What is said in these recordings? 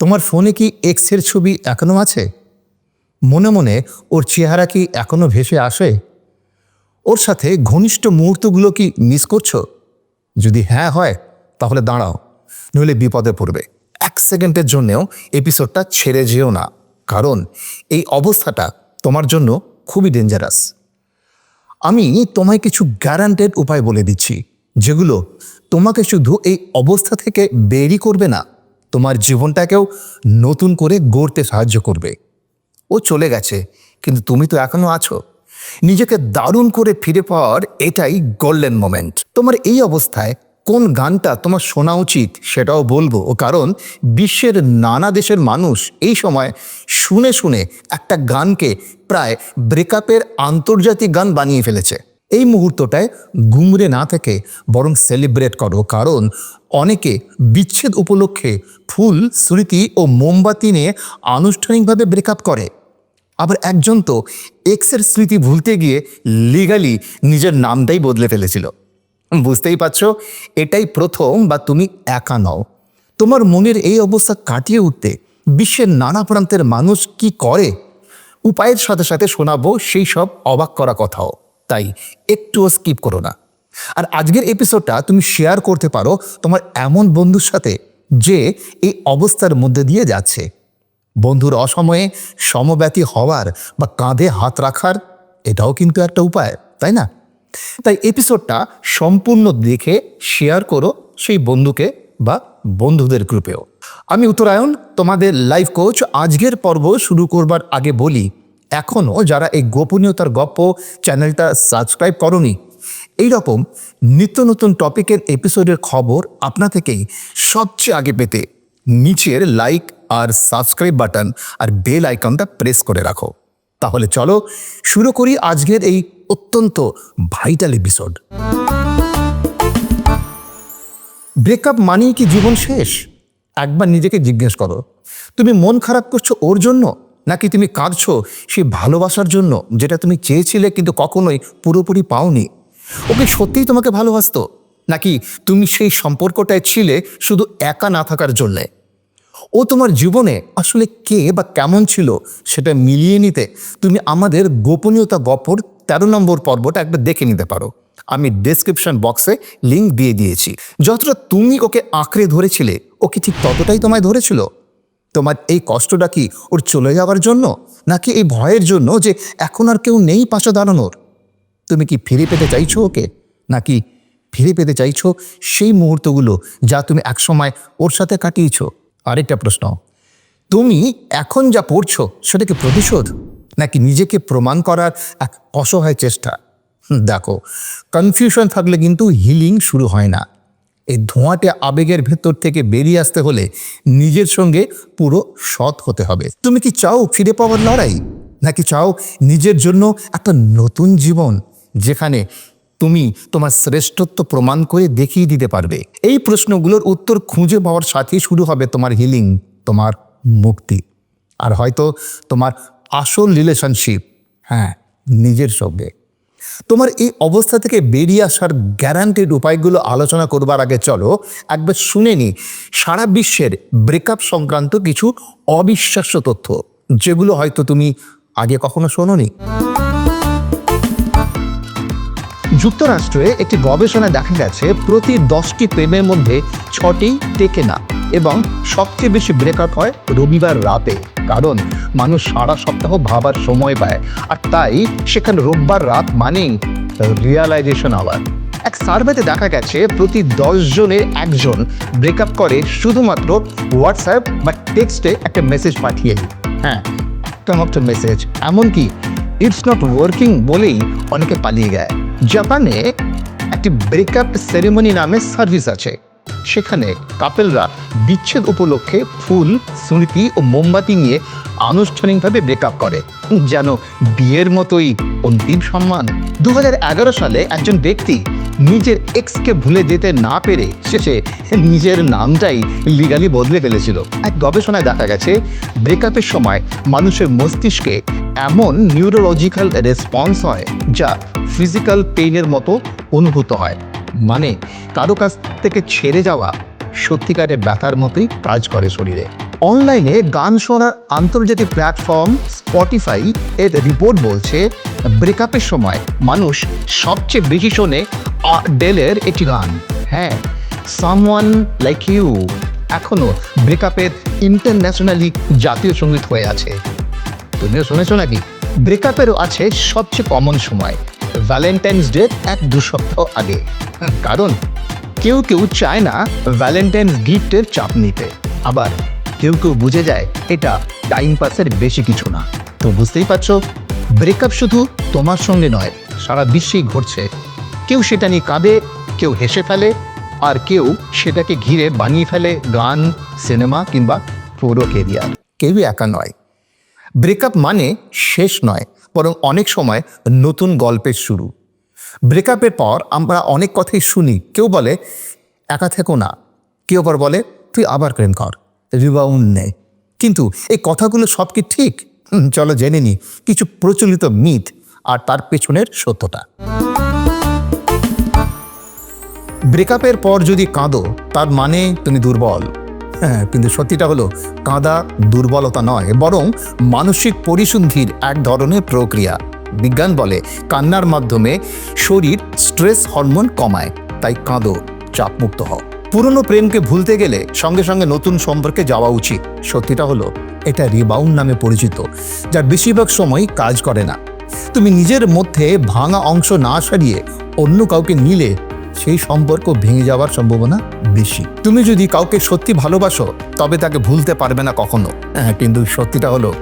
তোমার ফোনে কি এক্সের ছবি এখনও আছে? মনে মনে ওর চেহারা কি এখনও ভেসে আসে? ওর সাথে ঘনিষ্ঠ মুহূর্তগুলো কি মিস করছ? যদি হ্যাঁ হয়, তাহলে দাঁড়াও, নইলে বিপদে পড়বে। এক সেকেন্ডের জন্যেও এপিসোডটা ছেড়ে যেও না, কারণ এই অবস্থাটা তোমার জন্য খুবই ডেঞ্জারাস আমি তোমায় কিছু গ্যারান্টেড উপায় বলে দিচ্ছি, যেগুলো তোমাকে শুধু এই অবস্থা থেকে বেরই করবে না। তোমার জীবনটাকেও নতুন করে গড়তে সাহায্য করবে। ও চলে গেছে, কিন্তু তুমি তো এখনও আছো। নিজেকে দারুণ করে ফিরে পাওয়ার এটাই গোল্ডেন মোমেন্ট তোমার এই অবস্থায় কোন গানটা তোমার শোনা উচিত সেটাও বলব, ও কারণ বিশ্বের নানা দেশের মানুষ এই সময় শুনে শুনে একটা গানকে প্রায় ব্রেকআপের আন্তর্জাতিক গান বানিয়ে ফেলেছে। এই মুহূর্তটায় গুমরে না থেকে বরং সেলিব্রেট করো, কারণ অনেকে বিচ্ছেদ উপলক্ষে ফুল, স্মৃতি ও মোমবাতি নিয়ে আনুষ্ঠানিকভাবে ব্রেকআপ করে। আবার একজন তো এক্সের স্মৃতি ভুলতে গিয়ে লিগালি নিজের নামটাই বদলে ফেলেছিল। বুঝতেই পারছ? এটাই প্রথম বা তুমি একা নও। তোমার মনের এই অবস্থা কাটিয়ে উঠতে বিশ্বের নানা প্রান্তের মানুষ কি করে? উপায়ের সাথে সাথে শোনাবো সেই সব অবাক করা কথাও। তাই একটুও স্কিপ করো না। আর আজকের এপিসোডটা তুমি শেয়ার করতে পারো তোমার এমন বন্ধুর সাথে যে এই অবস্থার মধ্যে দিয়ে যাচ্ছে। বন্ধুর অসময়ে সমব্যথী হওয়ার বা কাঁধে হাত রাখার এটাও কিন্তু একটা উপায়, তাই না? তাই এপিসোডটা সম্পূর্ণ দেখে শেয়ার করো সেই বন্ধুকে বা বন্ধুদের গ্রুপেও আমি উত্তরায়ণ, তোমাদের লাইফ কোচ আজকের পর্ব শুরু করবার আগে বলি এখনও যারা এই গোপনীয়তার গপ্প চ্যানেলটা সাবস্ক্রাইব করনি এইরকম নিত্য নতুন টপিকের এপিসোডের খবর আপনা থেকেই সবচেয়ে আগে পেতে নিচের লাইক আর সাবস্ক্রাইব বাটন আর বেল আইকনটা প্রেস করে রাখো। তাহলে চলো শুরু করি আজকের এই অত্যন্ত ভাইটাল এপিসোড ব্রেকআপ মানেই কি জীবন শেষ? একবার নিজেকে জিজ্ঞেস করো, তুমি মন খারাপ করছ ওর জন্য? নাকি তুমি কাঁদছো সেই ভালোবাসার জন্য, যেটা তুমি চেয়েছিলে কিন্তু কখনোই পুরোপুরি পাওনি? ওকে সত্যিই তোমাকে ভালোবাসতো? নাকি তুমি সেই সম্পর্কটায় ছিলে শুধু একা না থাকার জন্যে? ও তোমার জীবনে আসলে কে বা কেমন ছিল সেটা মিলিয়ে নিতে তুমি আমাদের গোপনীয়তা গপর তেরো নম্বর পর্বটা একবার দেখে নিতে পারো। আমি ডেসক্রিপশন বক্সে লিঙ্ক দিয়ে দিয়েছি। যতটা তুমি ওকে আঁকড়ে ধরেছিলে, ও কি ঠিক ততটাই তোমায় ধরেছিল? তোমার এই কষ্টটা কি ওর চলে যাওয়ার জন্য? নাকি এই ভয়ের জন্য যে এখন আর কেউ নেই পাশে দাঁড়ানোর? তুমি কি ফিরে পেতে চাইছো ওকে? নাকি ফিরে পেতে চাইছো সেই মুহূর্তগুলো যা তুমি একসময় ওর সাথে কাটিয়েছো? আরেকটা প্রশ্ন, তুমি এখন যা পড়ছো সেটা কি প্রতিশোধ? নাকি নিজেকে প্রমাণ করার এক অসহায় চেষ্টা? দেখো কনফিউশন থাকলে কিন্তু হিলিং শুরু হয় না। এই ধোঁয়াটে আবেগের ভেতর থেকে বেরিয়ে আসতে হলে নিজের সঙ্গে পুরো সৎ হতে হবে। তুমি কি চাও ফিরে পাওয়ার লড়াই? নাকি চাও নিজের জন্য একটা নতুন জীবন যেখানে তুমি তোমার শ্রেষ্ঠত্ব প্রমাণ করে দেখিয়ে দিতে পারবে। এই প্রশ্নগুলোর উত্তর খুঁজে পাওয়ার সাথেই শুরু হবে তোমার হিলিং তোমার মুক্তি। আর হয়তো তোমার আসল রিলেশনশিপ হ্যাঁ নিজের সঙ্গে। তোমার এই অবস্থা থেকে বেরিয়ে আসার গ্যারান্টেড উপায়গুলো আলোচনা করবার আগে চলো, একবার শুনে নি, সারা বিশ্বের ব্রেকআপ সংক্রান্ত কিছু অবিশ্বাস্য তথ্য, যেগুলো হয়তো তুমি আগে কখনো শোনোনি। যুক্তরাষ্ট্রে একটি গবেষণায় দেখা গেছে, প্রতি দশটি প্রেমের মধ্যে ছটি টেকে না এবং সবচেয়ে বেশি ব্রেকআপ হয় রবিবার রাতে। কারণ মানুষ সারা সপ্তাহ ভাবার সময় পায়, আর তাই সেখানে রোববার রাত মানেই রিয়ালাইজেশন আওয়ার এক সার্ভেতে দেখা গেছে, প্রতি দশ জনের একজন ব্রেকআপ করে শুধুমাত্র হোয়াটসঅ্যাপ বা টেক্সটে একটা মেসেজ পাঠিয়ে। হ্যাঁ একটা মাত্র মেসেজ এমনকি ইটস নট ওয়ার্কিং বলেই অনেকে পালিয়ে যায়। জাপানে একটি ব্রেকআপ সেরেমনি নামে সার্ভিস আছে। সেখানে কাপেলরা বিচ্ছেদ উপলক্ষে ফুল, স্মৃতি ও মোমবাতি নিয়ে আনুষ্ঠানিকভাবে ব্রেকআপ করে। যেন বিয়ের মতোই অন্তিম সম্মান। দু হাজার এগারো সালে একজন ব্যক্তি নিজের এক্সকে ভুলে যেতে না পেরে শেষে নিজের নামটাই লিগালি বদলে ফেলেছিল। এক গবেষণায় দেখা গেছে ব্রেকআপের সময় মানুষের মস্তিষ্কে এমন নিউরোলজিক্যাল রেসপন্স হয় যা ফিজিক্যাল পেইনের মতো অনুভূত হয়। মানে কারও কাছ থেকে ছেড়ে যাওয়া সত্যিকারের ব্যথার মতোই কাজ করে শরীরে। অনলাইনে গান শোনার আন্তর্জাতিক প্ল্যাটফর্ম স্পটিফাই এর রিপোর্ট বলছে ব্রেকআপের সময় মানুষ সবচেয়ে বেশি শোনে ডেলের একটি গান। হ্যাঁ সামওয়ান লাইক ইউ এখনও ব্রেকআপের ইন্টারন্যাশনালি জাতীয় সংগীত হয়ে আছে। তুমিও শুনেছো নাকি? ব্রেকআপেরও আছে সবচেয়ে কমন সময় ভ্যালেন্টাইন্স ডে এক দু সপ্তাহ আগে। কারণ কেউ কেউ চায় না ভ্যালেন্টাইন্স গিফটের চাপ নিতে। আবার কেউ কেউ বুঝে যায় এটা টাইম পাসের বেশি কিছু না। তো বুঝতেই পারছ ব্রেকআপ শুধু তোমার সঙ্গে নয়, সারা বিশ্বেই ঘটছে। কেউ সেটা নিয়ে কাঁদে, কেউ হেসে ফেলে, আর কেউ সেটাকে ঘিরে বানিয়ে ফেলে গান, সিনেমা কিংবা পুরো কেরিয়ার কেউই একা নয়। ব্রেকআপ মানে শেষ নয়, বরং অনেক সময় নতুন গল্পের শুরু। ব্রেকআপের পর আমরা অনেক কথাই শুনি, কেউ বলে, একা থেকো না। কেউ আবার বলে, তুই আবার প্রেম কর রিবাউন্ড নে। কিন্তু এই কথাগুলো সব কি ঠিক চলো জেনে নি, কিছু প্রচলিত মিথ আর তার পেছনের সত্যতা। ব্রেকআপের পর যদি কাঁদো, তার মানে তুমি দুর্বল। হ্যাঁ কিন্তু সত্যিটা হলো, কাঁদা দুর্বলতা নয়, বরং মানসিক পরিশুদ্ধির এক ধরনের প্রক্রিয়া। বিজ্ঞান বলে, কান্নার মাধ্যমে শরীর স্ট্রেস হরমোন কমায়, তাই কাঁদো, চাপমুক্ত হও। পুরনো প্রেমকে ভুলতে গেলে সঙ্গে সঙ্গে নতুন সম্পর্কে যাওয়া উচিত। সত্যিটা হলো, এটা রিবাউন্ড নামে পরিচিত যা বেশিরভাগ সময় কাজ করে না। তুমি নিজের মধ্যে ভাঙা অংশ না সারিয়ে অন্য কাউকে নিলে সেই সম্পর্ক ভেঙে যাওয়ার সম্ভাবনা বেশি। তুমি যদি কাউকে সত্যি ভালোবাসো তবে তাকে ভুলতে পারবে না কখনো। হ্যাঁ, কিন্তু সত্যিটা হলো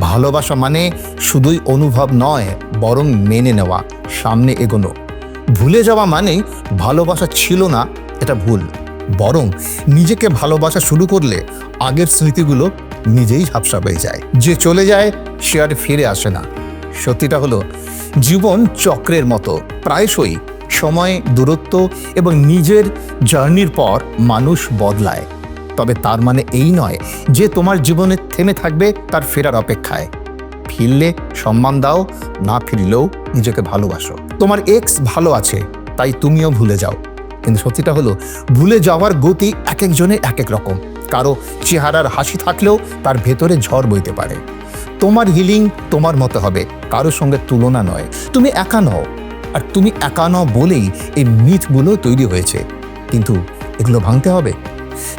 ভালোবাসা মানে শুধুই অনুভব নয় বরং মেনে নেওয়া সামনে এগোনো। ভুলে যাওয়া মানে ভালোবাসা ছিল না এটা ভুল। বরং নিজেকে ভালোবাসা শুরু করলে আগের স্মৃতিগুলো নিজেই ঝাপসা হয়ে যায়। যে চলে যায় সে আর ফিরে আসে না। সত্যিটা হলো জীবন চক্রের মতো প্রায়শই সময়, দূরত্ব এবং নিজের জার্নির পর মানুষ বদলায়। তবে তার মানে এই নয় যে তোমার জীবনে থেমে থাকবে তার ফেরার অপেক্ষায়। ফিরলে সম্মান দাও, না ফিরলেও নিজেকে ভালোবাসো। তোমার এক্স ভালো আছে, তাই তুমিও ভুলে যাও। কিন্তু সত্যিটা হলো, ভুলে যাওয়ার গতি এক একজনের এক এক রকম। কারও চেহারার হাসি থাকলেও তার ভেতরে ঝড় বইতে পারে। তোমার হিলিং তোমার মতো হবে, কারোর সঙ্গে তুলনা নয়। তুমি একা নও আর তুমি একা নও বলেই এই মিথগুলো তৈরি হয়েছে। কিন্তু এগুলো ভাঙতে হবে।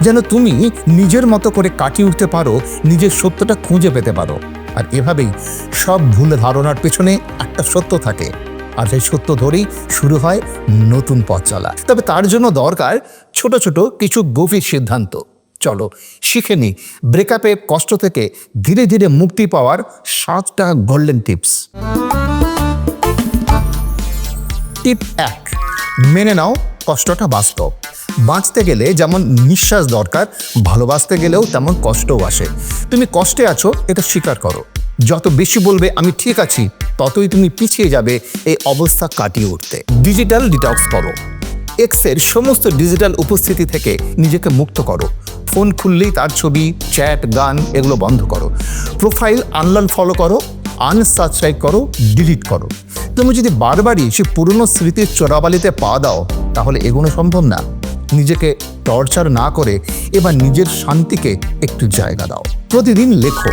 যেন তুমি নিজের মতো করে কাটিয়ে উঠতে পারো, নিজের সত্যটা খুঁজে পেতে পারো। আর এভাবেই সব ভুল ধারণার পেছনে একটা সত্য থাকে। আর সেই সত্য ধরেই শুরু হয় নতুন পথ চলা। তবে তার জন্য দরকার ছোট ছোট কিছু গভীর সিদ্ধান্ত। চলো, শিখে নি ব্রেকআপে কষ্ট থেকে ধীরে ধীরে মুক্তি পাওয়ার সাতটা গোল্ডেন টিপস টিপ এক, মেনে নাও কষ্টটা বাস্তব। বাঁচতে গেলে যেমন নিঃশ্বাস দরকার, ভালোবাসতে গেলেও তেমন কষ্টও আসে। তুমি কষ্টে আছো, এটা স্বীকার করো। যত বেশি বলবে, আমি ঠিক আছি, ততই তুমি পিছিয়ে যাবে, এই অবস্থা কাটিয়ে উঠতে। ডিজিটাল ডিটক্স করো। এক্সের সমস্ত ডিজিটাল উপস্থিতি থেকে নিজেকে মুক্ত করো। ফোন খুললেই তার ছবি, চ্যাট, গান, এগুলো বন্ধ করো। প্রোফাইল আনলান ফলো করো। আনসাবস্ক্রাইব করো ডিলিট করো। তুমি যদি বারবারই সে পুরনো স্মৃতির চোরাবালিতে পা দাও, তাহলে এগোনো সম্ভব না। নিজেকে টর্চার না করে এবার নিজের শান্তিকে একটু জায়গা দাও। প্রতিদিন লেখো,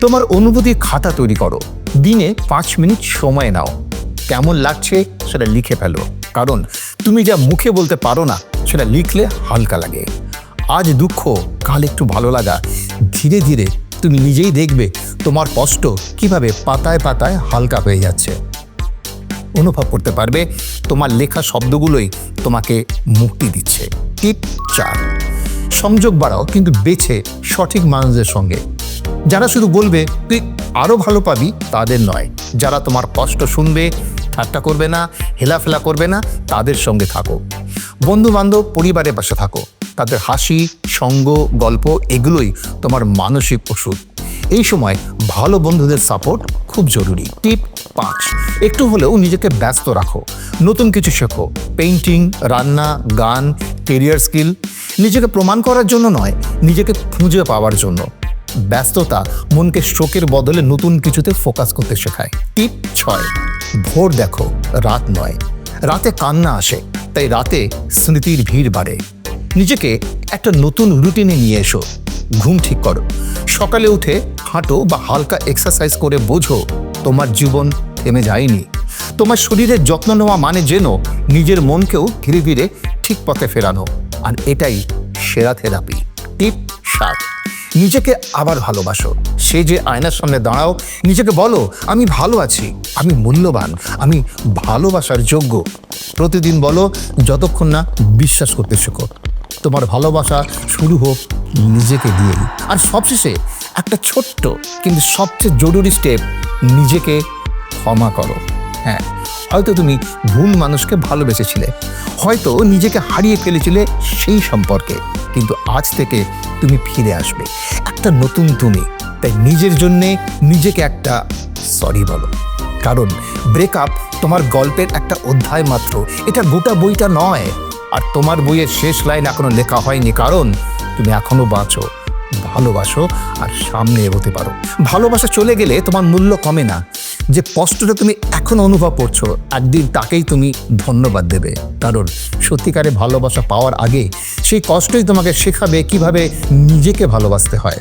তোমার অনুভূতি খাতা তৈরি করো। দিনে পাঁচ মিনিট সময় নাও। কেমন লাগছে সেটা লিখে ফেলো। কারণ তুমি যা মুখে বলতে পারো না, সেটা লিখলে হালকা লাগে। আজ দুঃখ, কাল একটু ভালো লাগা। ধীরে ধীরে তুমি নিজেই দেখবে তোমার কষ্ট কীভাবে পাতায় পাতায় হালকা হয়ে যাচ্ছে। অনুভব করতে পারবে তোমার লেখা শব্দগুলোই তোমাকে মুক্তি দিচ্ছে। টিপ চার, সংযোগ বাড়াও কিন্তু বেছে সঠিক মানুষদের সঙ্গে। যারা শুধু বলবে, তুই আরও ভালো পাবি, তাদের নয়। যারা তোমার কষ্ট শুনবে ঠাট্টা করবে না, হেলাফেলা করবে না, তাদের সঙ্গে থাকো। বন্ধু বান্ধব পরিবারের পাশে থাকো। তাদের হাসি, সঙ্গ, গল্প এগুলোই তোমার মানসিক ওষুধ। এই সময় ভালো বন্ধুদের সাপোর্ট খুব জরুরি। টিপ, পাঁচ। একটু হলেও নিজেকে ব্যস্ত রাখো। নতুন কিছু শেখো। পেইন্টিং রান্না, গান কেরিয়ার স্কিল নিজেকে প্রমাণ করার জন্য নয়, নিজেকে খুঁজে পাওয়ার জন্য। ব্যস্ততা মনকে শোকের বদলে নতুন কিছুতে ফোকাস করতে শেখায়। টিপ ছয়, ভোর দেখো, রাত নয়। রাতে কান্না আসে, তাই রাতে স্মৃতির ভিড় বাড়ে। নিজেকে একটা নতুন রুটিনে নিয়ে এসো, ঘুম ঠিক করো। সকালে উঠে হাঁটো বা হালকা এক্সারসাইজ করে বোঝো, তোমার জীবন থেমে যায়নি। তোমার শরীরের যত্ন নেওয়া মানে যেন নিজের মনকেও ধীরে ধীরে ঠিক পথে ফেরানো, আর এটাই সেরা থেরাপি। টিপ সাত নিজেকে আবার ভালোবাসো। সে যে আয়নার সামনে দাঁড়াও, নিজেকে বলো, আমি ভালো আছি, আমি মূল্যবান, আমি ভালোবাসার যোগ্য। প্রতিদিন বলো, যতক্ষণ না বিশ্বাস করতে শেখো। তোমার ভালোবাসা শুরু হোক নিজেকে দিয়েই। আর সবশেষে একটা ছোট্ট কিন্তু সবচেয়ে জরুরি স্টেপ নিজেকে ক্ষমা করো। হ্যাঁ হয়তো তুমি ভুল মানুষকে ভালোবেসেছিলে, হয়তো নিজেকে হারিয়ে ফেলেছিলে সেই সম্পর্কে, কিন্তু আজ থেকে তুমি ফিরে আসবে। একটা নতুন তুমি, তাই নিজের জন্যে নিজেকে একটা সরি বলো। কারণ ব্রেকআপ তোমার গল্পের একটা অধ্যায় মাত্র, এটা গোটা বইটা নয়, আর তোমার বইয়ের শেষ লাইন এখনও লেখা হয়নি, কারণ তুমি এখনও বাঁচো, ভালোবাসো আর সামনে এগোতে পারো। ভালোবাসা চলে গেলে তোমার মূল্য কমে না যে কষ্টটা তুমি এখন অনুভব করছ, একদিন তাকেই তুমি ধন্যবাদ দেবে। কারণ সত্যিকারে ভালোবাসা পাওয়ার আগে সেই কষ্টই তোমাকে শেখাবে কীভাবে নিজেকে ভালোবাসতে হয়।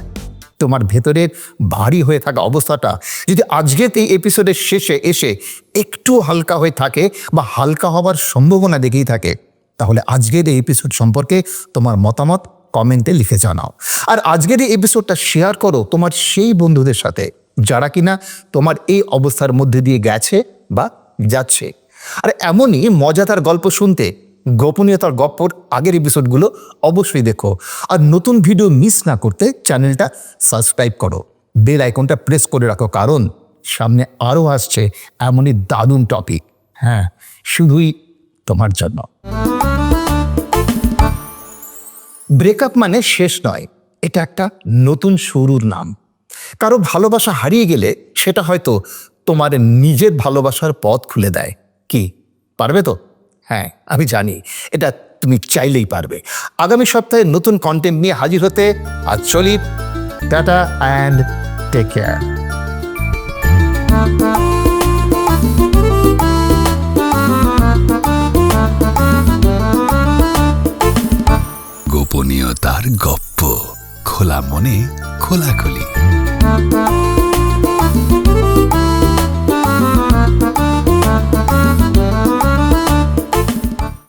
তোমার ভেতরের ভারী হয়ে থাকা অবস্থাটা যদি আজকের এই এপিসোডের শেষে এসে একটু হালকা হয়ে থাকে বা হালকা হওয়ার সম্ভাবনা দেখেই থাকে, তাহলে আজকের এই এপিসোড সম্পর্কে তোমার মতামত কমেন্টে লিখে জানাও। আর আজকের এই এপিসোডটা শেয়ার করো তোমার সেই বন্ধুদের সাথে। যারা কিনা তোমার এই অবস্থার মধ্যে দিয়ে গেছে বা যাচ্ছে। আর এমনই মজাদার গল্প শুনতে গোপনীয়তার গপ্পর আগের এপিসোডগুলো অবশ্যই দেখো। আর নতুন ভিডিও মিস না করতে চ্যানেলটা সাবস্ক্রাইব করো। বেল আইকনটা প্রেস করে রাখো কারণ সামনে আরও আসছে এমনই দারুণ টপিক হ্যাঁ শুধুই তোমার জন্য। ব্রেকআপ মানে শেষ নয়, এটা একটা নতুন শুরুর নাম। কারও ভালোবাসা হারিয়ে গেলে সেটা হয়তো তোমার নিজের ভালোবাসার পথ খুলে দেয়। কি? পারবে তো? হ্যাঁ আমি জানি। এটা তুমি চাইলেই পারবে। আগামী সপ্তাহে নতুন কন্টেন্ট নিয়ে হাজির হতে আজ চলি টাটা অ্যান্ড টেক কেয়ার গোপনীয়তার গপ্প। খোলা মনে খোলাখুলি। Música